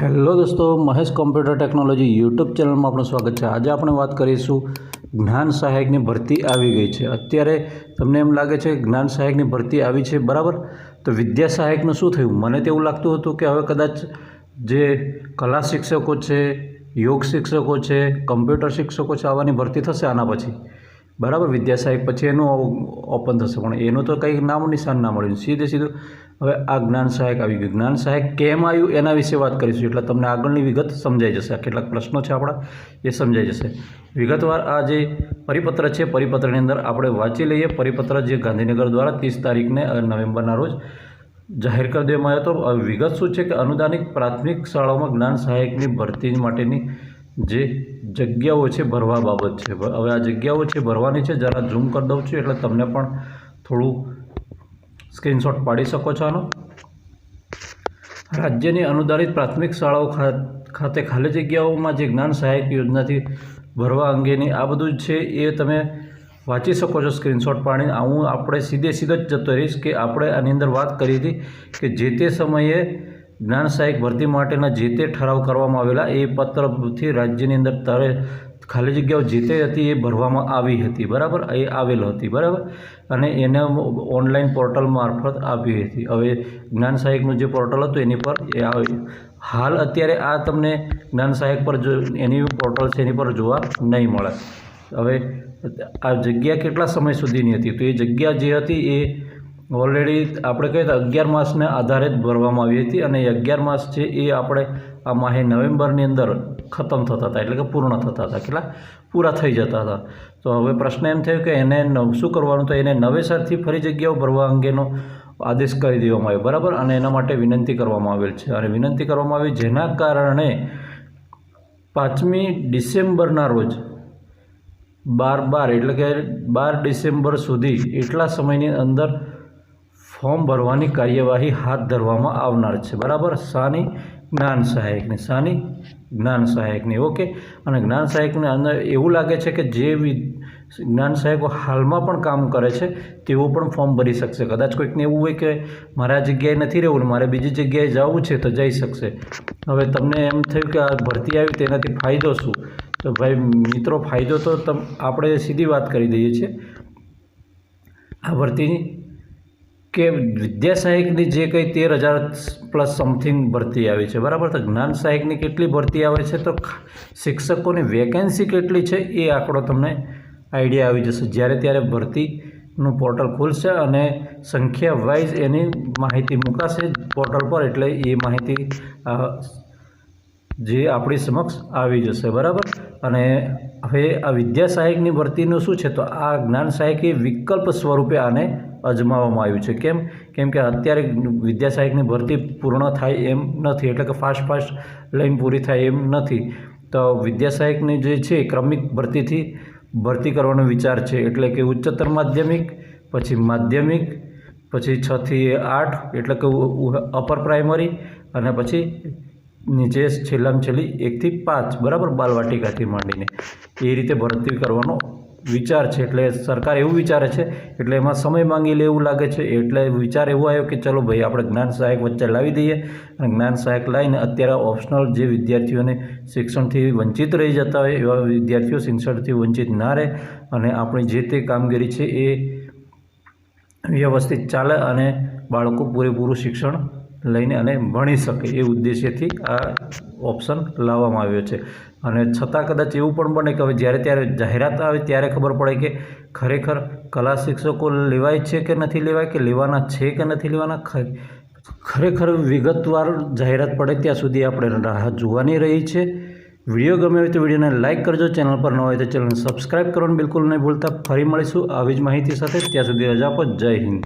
Hello દોસ્તો, Mahesh computer technology YouTube ચેનલમાં આપણું સ્વાગત છે. આજે આપણે વાત કરીશું જ્ઞાન સહાયકની ભરતી આવી ગઈ છે. અત્યારે તમને એમ લાગે છે જ્ઞાન સહાયકની ભરતી આવી છે, બરાબર? તો વિદ્યા સહાયકનું શું થયું? મને તો એવું લાગતું હતું કે હવે કદાચ જે કલા શિક્ષકો છે, યોગ શિક્ષકો છે, કમ્પ્યુટર શિક્ષકો છે, આવાની ભરતી થશે આના પછી. બરાબર, વિદ્યા સહાયક પછી એનું ઓપન થશે. પણ એનું તો કંઈ નામ નિશાન ના મળ્યું. સીધે સીધું હવે આ જ્ઞાન સહાયક આવી ગયું. જ્ઞાન સહાયક કેમ આવ્યું એના વિશે વાત કરીશું. એટલે તમને આગળની વિગત સમજાઈ જશે. કેટલાક પ્રશ્નો છે આપણા, એ સમજાઈ જશે. વિગતવાર આ જે પરિપત્ર છે, પરિપત્રની અંદર આપણે વાંચી લઈએ. પરિપત્ર જે ગાંધીનગર દ્વારા ત્રીસ તારીખને નવેમ્બરના રોજ જાહેર કરી દેવામાં આવ્યો હતો. વિગત શું છે કે અનુદાનિક પ્રાથમિક શાળાઓમાં જ્ઞાન સહાયકની ભરતી માટેની જે જગ્યાઓ છે ભરવા બાબત છે. હવે આ જગ્યાઓ છે ભરવાની છે, જરા ઝૂમ કરી દઉં છું એટલે તમને પણ થોડું સ્ક્રીનશોટ પાડી શકો છો આનો. રાજ્યની અનુદાનિત પ્રાથમિક શાળાઓ ખાતે ખાલી જગ્યાઓમાં જે જ્ઞાન સહાયક યોજનાથી ભરવા અંગેની આ બધું જ છે એ તમે વાંચી શકો છો સ્ક્રીનશોટ પાડીને. હું આપણે સીધે સીધો જ જતો રહીશ કે આપણે આની અંદર વાત કરી હતી કે જે તે સમયે જ્ઞાન સહાયક ભરતી માટેના જે તે ઠરાવ કરવામાં આવેલા, એ પત્રથી રાજ્યની અંદર તારે ખાલી જગ્યાઓ જે તે હતી એ ભરવામાં આવી હતી, બરાબર? એ આવેલ હતી, બરાબર? અને એને ઓનલાઈન પોર્ટલ મારફત આપી હતી. હવે જ્ઞાન સહાયકનું જે પોર્ટલ હતું એની પર એ આવે હાલ અત્યારે આ તમને જ્ઞાન સહાયક પર જો એની પોર્ટલ છે એની પર જોવા નહીં મળે. હવે આ જગ્યા કેટલા સમય સુધીની હતી? તો એ જગ્યા જે હતી એ ઓલરેડી આપણે કહીએ તો અગિયાર માસને આધારે જ ભરવામાં આવી હતી અને અગિયાર માસ છે એ આપણે આ માહે નવેમ્બરની અંદર ખતમ થતા હતા, એટલે કે પૂર્ણ થતા હતા. કેટલા? પૂરા થઈ જતા હતા. તો હવે પ્રશ્ન એમ થયો કે એને શું કરવાનું? તો એને નવેસરથી ફરી જગ્યાઓ ભરવા અંગેનો આદેશ કરી દેવામાં આવ્યો, બરાબર? અને એના માટે વિનંતી કરવામાં આવેલ છે. અને વિનંતી કરવામાં આવી જેના કારણે પાંચમી ડિસેમ્બરના રોજ બાર બાર, એટલે કે બાર ડિસેમ્બર સુધી એટલા સમયની અંદર ફોર્મ ભરવાની કાર્યવાહી હાથ ધરવામાં આવનાર છે. બરાબર? શાની જ્ઞાન સહાયકની શાની જ્ઞાન સહાયકની. ઓકે? અને જ્ઞાન સહાયકની અંદર એવું લાગે છે કે જે જ્ઞાન સહાયકો હાલમાં પણ કામ કરે છે, તેઓ પણ ફોર્મ ભરી શકશે. કદાચ કોઈકને એવું હોય કે મારે આ જગ્યાએ નથી રહેવું મારે બીજી જગ્યાએ જવું છે તો જઈ શકશે. હવે તમને એમ થયું કે આ ભરતી આવી તેનાથી ફાયદો શું? તો ભાઈ, મિત્રો, ફાયદો તો આપણે સીધી વાત કરી દઈએ છીએ. આ ભરતીની કે વિદ્યા સહાયકની જે કંઈ તેર હજાર પ્લસ સમથિંગ ભરતી આવી છે, બરાબર? તો જ્ઞાન સહાયકની કેટલી ભરતી આવે છે? તો શિક્ષકોની વેકેન્સી કેટલી છે? એ આંકડો તમને આઈડિયા આવી જશે. જ્યારે ત્યારે ભરતીનું પોર્ટલ ખુલશે અને સંખ્યા વાઇઝ એની માહિતી મૂકાશે પોર્ટલ પર, એટલે એ માહિતી જે આપણી સમક્ષ આવી જશે, બરાબર? અને હવે આ વિદ્યા સહાયકની ભરતીનું શું છે? તો આ જ્ઞાન સહાયકે વિકલ્પ સ્વરૂપે આને અજમાવવામાં આવ્યું છે. કેમ? કેમ કે અત્યારે વિદ્યા સહાયકની ભરતી પૂર્ણ થાય એમ નથી, એટલે કે ફાસ્ટ ફાસ્ટ લઈને પૂરી થાય એમ નથી. તો વિદ્યા સહાયકની જે છે, ક્રમિક ભરતીથી ભરતી કરવાનો વિચાર છે. એટલે કે ઉચ્ચતર માધ્યમિક, પછી માધ્યમિક, પછી છથી આઠ, એટલે કે અપર પ્રાઇમરી અને પછી નીચે છેલ્લામાં છેલ્લી એકથી પાંચ, બરાબર બાલવાટિકાથી માંડીને. એ રીતે ભરતી કરવાનો વિચાર છે. એટલે સરકાર એવું વિચારે છે, એટલે એમાં સમય માંગી લે એવું લાગે છે. એટલે વિચાર એવો આવ્યો કે ચલો ભાઈ, આપણે જ્ઞાન સહાયક વચ્ચે લાવી દઈએ. અને જ્ઞાન સહાયક લાવીને અત્યારે ઓપ્શનલ જે વિદ્યાર્થીઓને શિક્ષણથી વંચિત રહી જતા હોય, એવા વિદ્યાર્થીઓ શિક્ષણથી વંચિત ના રહે. અને આપણી જે તે કામગીરી છે એ વ્યવસ્થિત ચાલે અને બાળકો પૂરેપૂરું શિક્ષણ લઈને અને ભણી શકે એ ઉદ્દેશ્યથી આ ઓપ્શન લાવવામાં આવ્યો છે. અને છતાં કદાચ એવું પણ બને કે હવે જ્યારે ત્યારે જાહેરાત આવે ત્યારે ખબર પડે કે ખરેખર કલા શિક્ષકો લેવાય છે કે નથી લેવાય, કે લેવાના છે કે નથી લેવાના ખરેખર વિગતવાર જાહેરાત પડે ત્યાં સુધી આપણે રાહ જોવાની રહી છે. વીડિયો ગમે હોય તો વિડીયોને લાઇક કરજો, ચેનલ પર ન હોય તો ચેનલને સબસ્ક્રાઈબ કરવાનું બિલકુલ નહીં ભૂલતા. ફરી મળીશું આવી જ માહિતી સાથે. ત્યાં સુધી રજા પર જય હિન્દ.